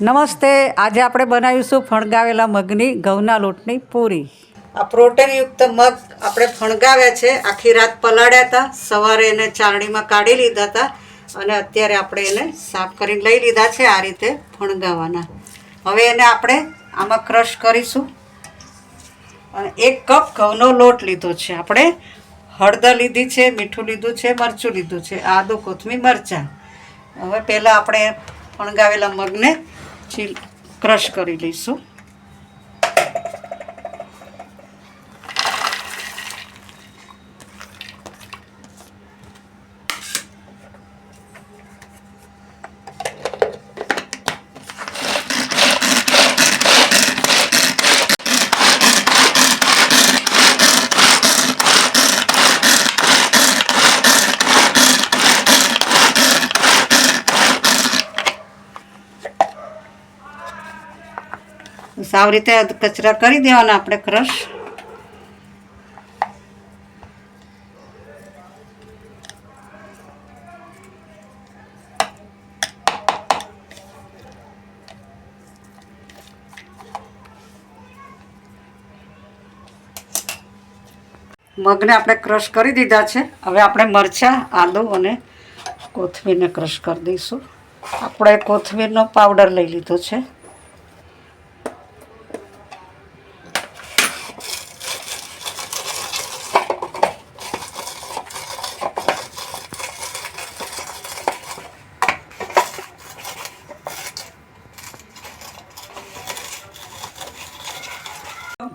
નમસ્તે, આજે આપણે બનાવીશું ફણગાવેલા મગની ઘઉંના લોટની પૂરી. આ પ્રોટીનયુક્ત મગ આપણે ફણગાવ્યા છે, આખી રાત પલાળ્યા હતા, સવારે એને ચાળણીમાં કાઢી લીધા હતા અને અત્યારે આપણે એને સાફ કરીને લઈ લીધા છે આ રીતે ફણગાવાના. હવે એને આપણે આમાં ક્રશ કરીશું. અને એક કપ ઘઉંનો લોટ લીધો છે. આપણે હળદર લીધી છે, મીઠું લીધું છે, મરચું લીધું છે. આદુ, કોથમીર, મરચાં. હવે પહેલાં આપણે ફણગાવેલા મગને ક્રશ કરી લઈશું. સાવ રીતે કચરા કરી દેવાના આપણે ક્રશ. મગને આપણે ક્રશ કરી દીધા છે. હવે આપણે મરચાં આદુ અને કોથમીરને ક્રશ કરી દઈશું. આપણે કોથમીરનો પાવડર લઈ લીધો છે.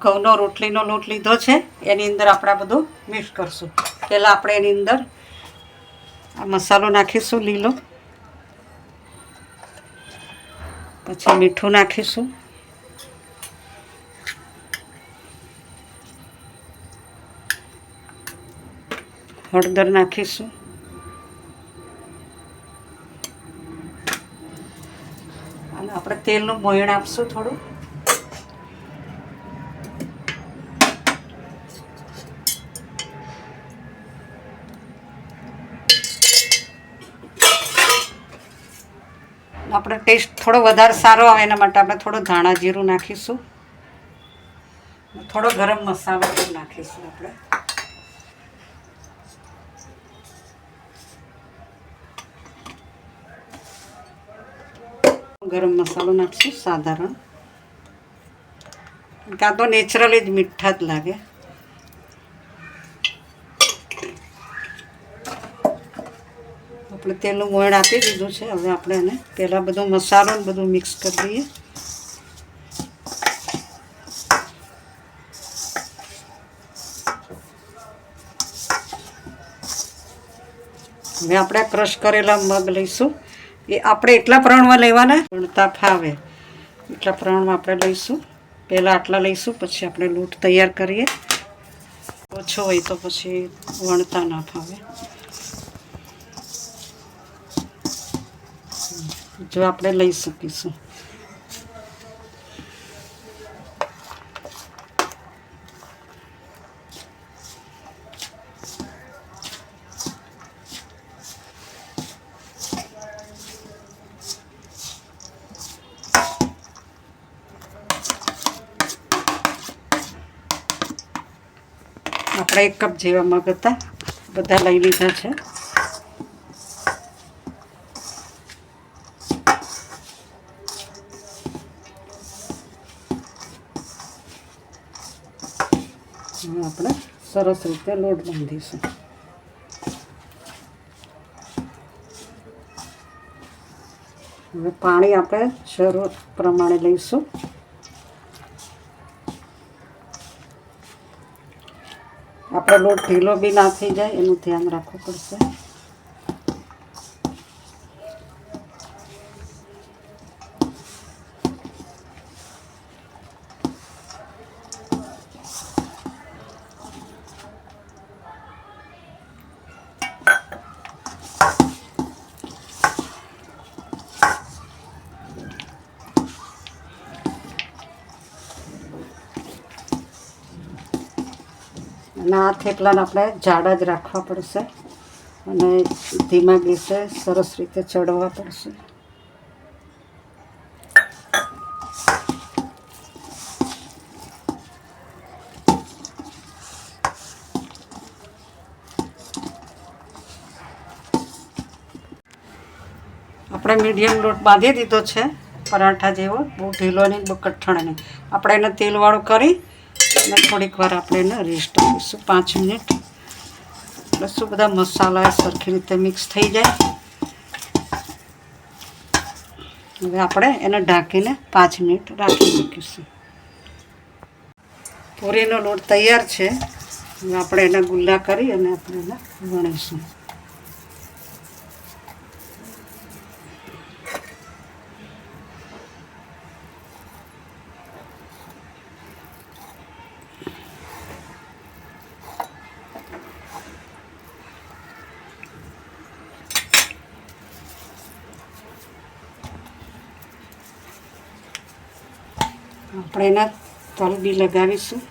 ઘઉંનો રોટલીનો લોટ લીધો છે. એની અંદર આપણે બધું મિક્સ કરશું. પહેલાં આપણે એની અંદર આ મસાલો નાખીશું લીલો. પછી મીઠું નાખીશું. હળદર નાખીશું. અને આપણે તેલનું મોયણ આપશું થોડું. આપણે ટેસ્ટ થોડો વધારે સારો આવે એના માટે આપણે થોડો ધાણા જીરું નાખીશું. થોડો ગરમ મસાલો નાખીશું આપણે. ગરમ મસાલો નાખીશું, સાધારણ. કાં તો નેચરલી જ મીઠા જ લાગે. આપણે તેલનું વણ આપી દીધું છે. હવે આપણે એને પહેલાં બધો મસાલો ને બધું મિક્સ કરી દઈએ. હવે આપણે ક્રશ કરેલા મગ લઈશું. એ આપણે એટલા પ્રમાણમાં લેવાના વણતા ફાવે. એટલા પ્રમાણમાં આપણે લઈશું. પહેલાં આટલા લઈશું, પછી આપણે લોટ તૈયાર કરીએ. ઓછો હોય તો પછી વણતા ના ફાવે. જો આપણે લઈ શકીશું આપણે એક કપ જેવા મગ હતા બધા લઈ લીધા છે સરસ રીતે લોટ બાંધીશું. હવે પાણી આપણે જરૂર પ્રમાણે લઈશું. આપણે લોટ ઢીલો બી ના થઈ જાય, એનું ધ્યાન રાખવું પડશે. અને આ થેપલાને આપણે જાડા જ રાખવા પડશે. અને ધીમા ગેસે સરસ રીતે ચડવા પડશે. આપણે મીડિયમ લોટ બાંધી દીધો છે, પરાઠા જેવો, બહુ ઢીલો નહીં, બહુ કઠણ નહીં. આપણે એને તેલવાળું કરી અને થોડીક વાર આપણે એને રેસ્ટ આપીશું. પાંચ મિનિટ. એટલે શું બધા મસાલા સરખી રીતે મિક્સ થઈ જાય. હવે આપણે એને ઢાંકીને પાંચ મિનિટ રાખી મૂકીશું. પૂરીનો લોટ તૈયાર છે. આપણે એના ગુલ્લા કરી અને આપણે એને વણીશું. આપણે એના તલ બી લગાવીશું.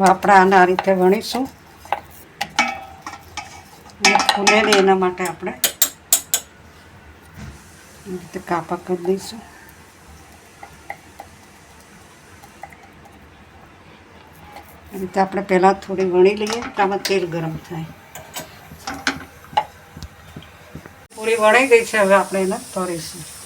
હવે આપણે આને આ રીતે વણીશું. અને ફૂલે ને એના માટે આપણે રીતે કાપા કરી દઈશું. એ રીતે આપણે પહેલાં થોડી વણી લઈએ, તો આમાં તેલ ગરમ થાય. પૂરી વણાઈ ગઈ છે, હવે આપણે એને તળીશું.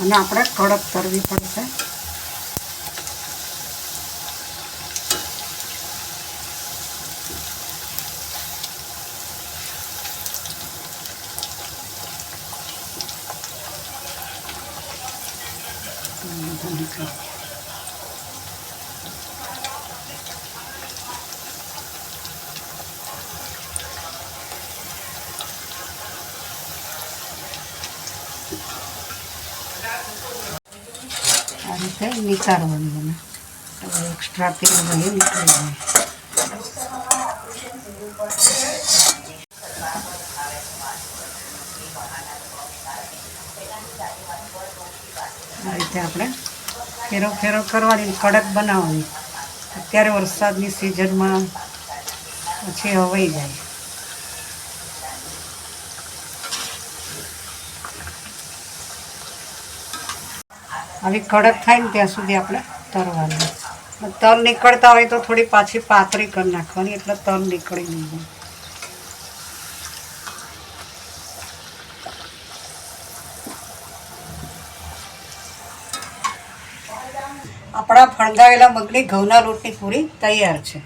અને આપણે કડક કરવી પડશે. આ રીતે નીકાળવાનું મને. એક્સ્ટ્રા તેલ રહી નીકળી જાય. આ રીતે આપણે ફેરો ફેરો કરવાની, કડક બનાવવાની. અત્યારે વરસાદની સિઝનમાં પછી હવાઈ જાય. આવી કડક થાય ને ત્યાં સુધી આપણે તરવાની. તલ નીકળતા હોય તો થોડી પાછી પાતળી કરી નાખવાની, એટલે તલ નીકળી નહીં જાય. આપણા ફણગાવેલા મગની ઘઉંના લોટની પૂરી તૈયાર છે.